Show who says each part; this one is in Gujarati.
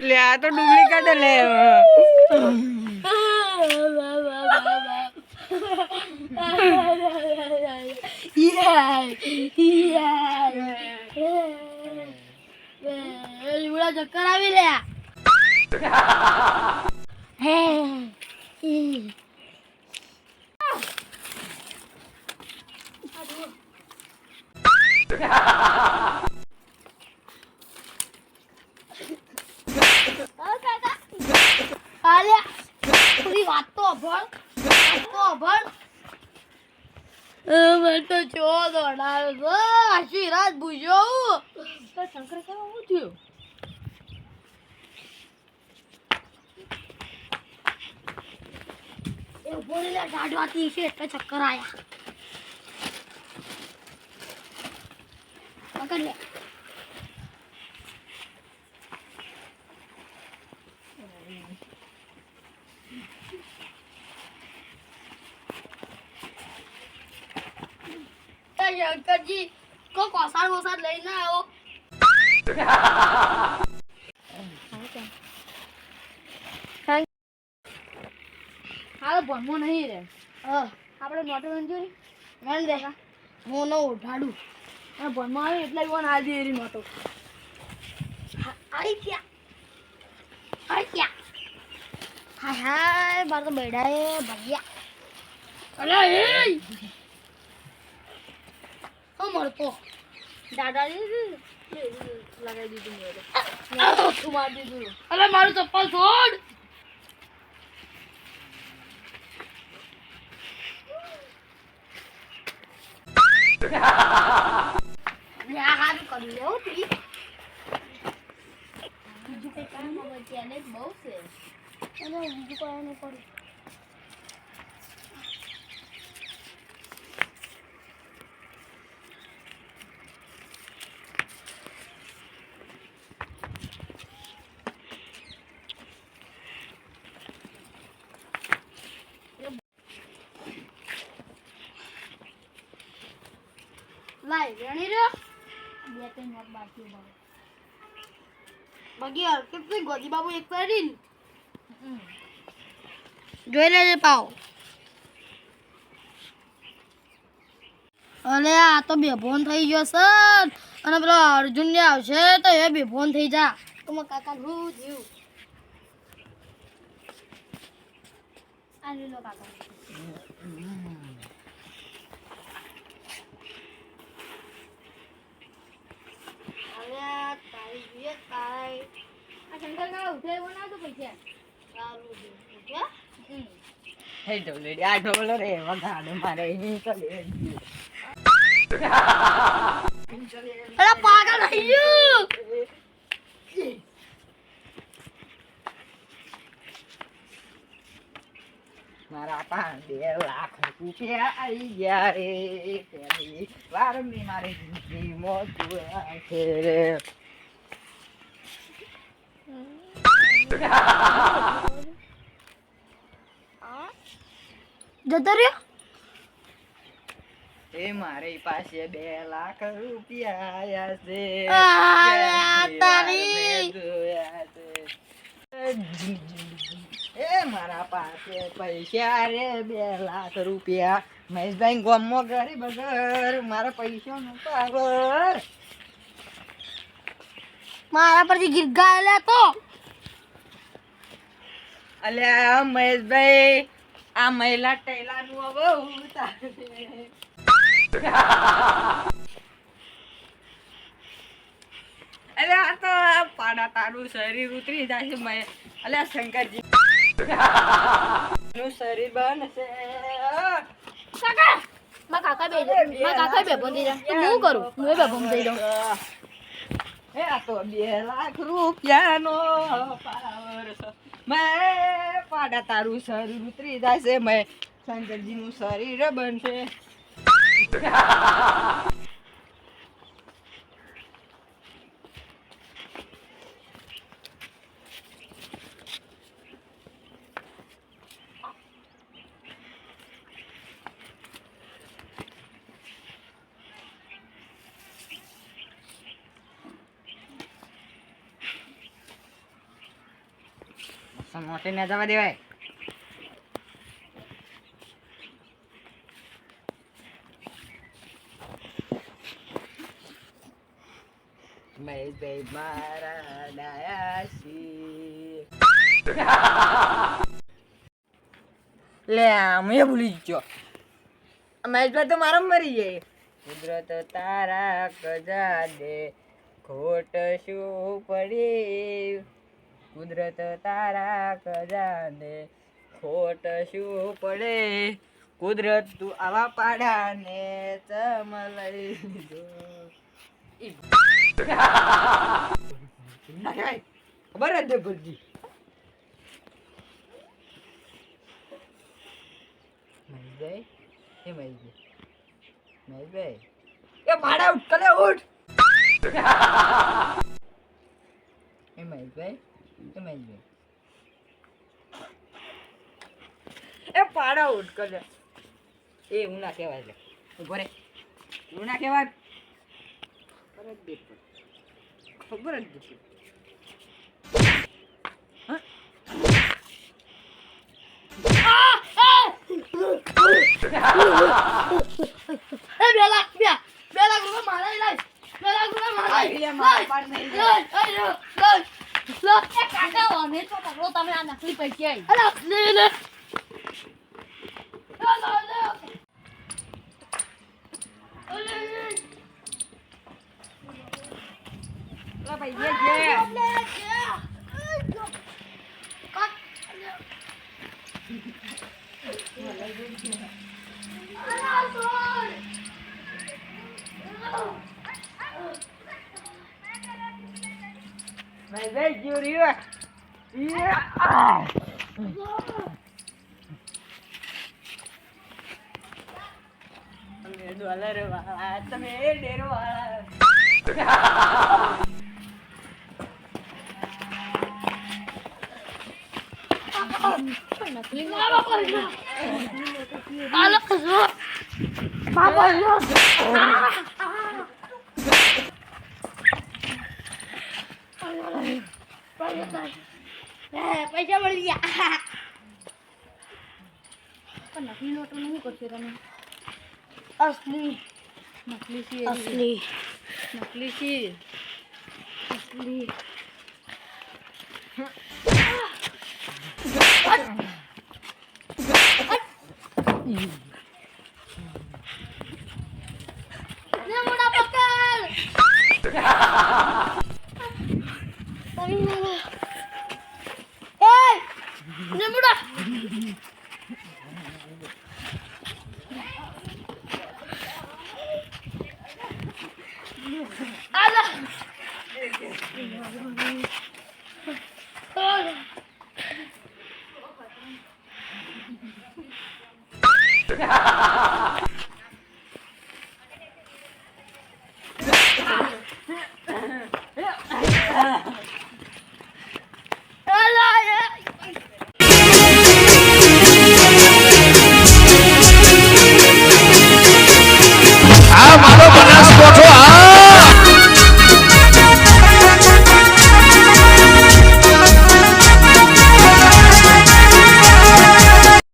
Speaker 1: લે આ તો ડુપ્લિકેટ લે
Speaker 2: ચક્કર આવી લે હે આલ્યા પૂરી વાત તો અભળ વાત તો અભળ મને તો ચો દોડાવે છે આશી રાત ભૂજ્યો તો શંકર કેવા હું થયું? એ લે દાઢવાતી છે એટલે ચક્કર પકડ લે એ શંકરજી કો કોસાડ વોસાડ લઈને આવો. હાલો ભણવો નહીં રે. આપણે નોટો મંજૂરી? મેળ દે. હું નો ઉઠાડું. હા ભણવો આવે એટલે કોણ દે એરી નોટો. આઈ ક્યાં આઈ ક્યાં હાય હાય મારે તો બેડાએ ભગ્યા અલા એ! મળતો લગાવી દીધું મેરે મારી દીધું. અરે મારું ચપ્પલ છોડ! કરી બીજું કઈ કામ બહુ છે. બીજું કોઈ નહીં પડ્યું લાઈ રેણી રહ્યો? બે ત્રણ વાત બાકી બાબુ બાકી હરકત નહીં ગોદી બાબુ એક કરીને જોઈ લેજે પાવ. અલે આ તો બેભોન થઈ ગયો સર અને પેલો અર્જુન ને આવશે તો એ બેભોન થઈ જા. તો મારા કાકા હું થયું આ લીલો કાકા અરે તારી જોઈએ તારી આ શંકર કાકા ઉઠે બનાવતો પૈસા સારું છે ઉઠ્યા હમ
Speaker 1: હે ઢોલડી આ ઢોલો રે વગાડો મારે અહીં ચલે
Speaker 2: અરે પાગલ થઈ ગયું
Speaker 1: મારા પાંચ બે લાખ રૂપિયા આવી ગયા રે પહેલી વાર મેં મારી જિંદગી છે રે.
Speaker 2: જતો રહ્યો?
Speaker 1: એ મારી પાસે બે લાખ રૂપિયા આયા છે.
Speaker 2: તારી.
Speaker 1: એ મારા પાસે પૈસા રે બે લાખ રૂપિયા. મહેશભાઈ ગામમાં ગરીબ ઘર મારા પૈસા નો પાવર
Speaker 2: મારા પરથી ગીત ગાયેલા તો
Speaker 1: અલ્યા મહેશભાઈ આ મહિલા ટેલાનું હવે અલે આ તો પાડા તારું શરીર ઉતરી જાય છે મહે અલ્યા શંકરજી. નું શરીર બનશે.
Speaker 2: કાકા મારા કાકા બે મારા કાકા બે બંધી જા તો હું કરું? હું બે બંધી દઉં.
Speaker 1: હે આ તો બે લાખ રૂપિયાનો પાવર મેં પાડા તારું શરીર ઉતરી જશે મેં શંકરજી નું શરીર બનશે. મોટે ના જવા દેવાય. મહેશભાઈ મારા ડાયાસી લે અમે ભૂલી ગયો. મહેશભાઈ તો મારા મરી જાય કુદરત તારા કજા દે ખોટ શું પડી? કુદરત તારા ખજાને, ખોટ શું પડે? કુદરત તું આવા પાડાને, ચમ લઈ ખબર જ ગુરજી મહેશભાઈ? એ મહેશભાઈ? મહેશભાઈ? એ ભાડા ઉઠ, કલે ઉઠ. એ મહેશભાઈ? એ જ એ પાડા ઉઠ કલે એ હું ના કહેવાય લે. ઊભો રે. હું ના કહેવાય. ખબર જ પડે. ખબર જ નથી
Speaker 2: એ બે લાખ બે બે લાખ રૂપિયા મારા લાય. બે લાખ રૂપિયા મારા
Speaker 1: આ લે, મારા પાડ નહીં લે.
Speaker 2: લાય લાય લાય લાય એ કાકા અમે તો પકડો તમે આ નકલી પૈકી આવી અરે લે લે લે લે લે અલે
Speaker 1: લા ભાઈ જે જે
Speaker 2: લે કાક અરે સોય
Speaker 1: મહેશભાઈ જીવ રહ્યો. અમે ડોલર વાળા તમે ડેર વાળા
Speaker 2: નકલી મારો કરી આલો જો બાબા જો પૈસા મળી ગયા પણ નકલી નોટો નહીં કરશે તમે અસલી નકલી છે અસલી નકલી છે અસલી ને મોટા પકડ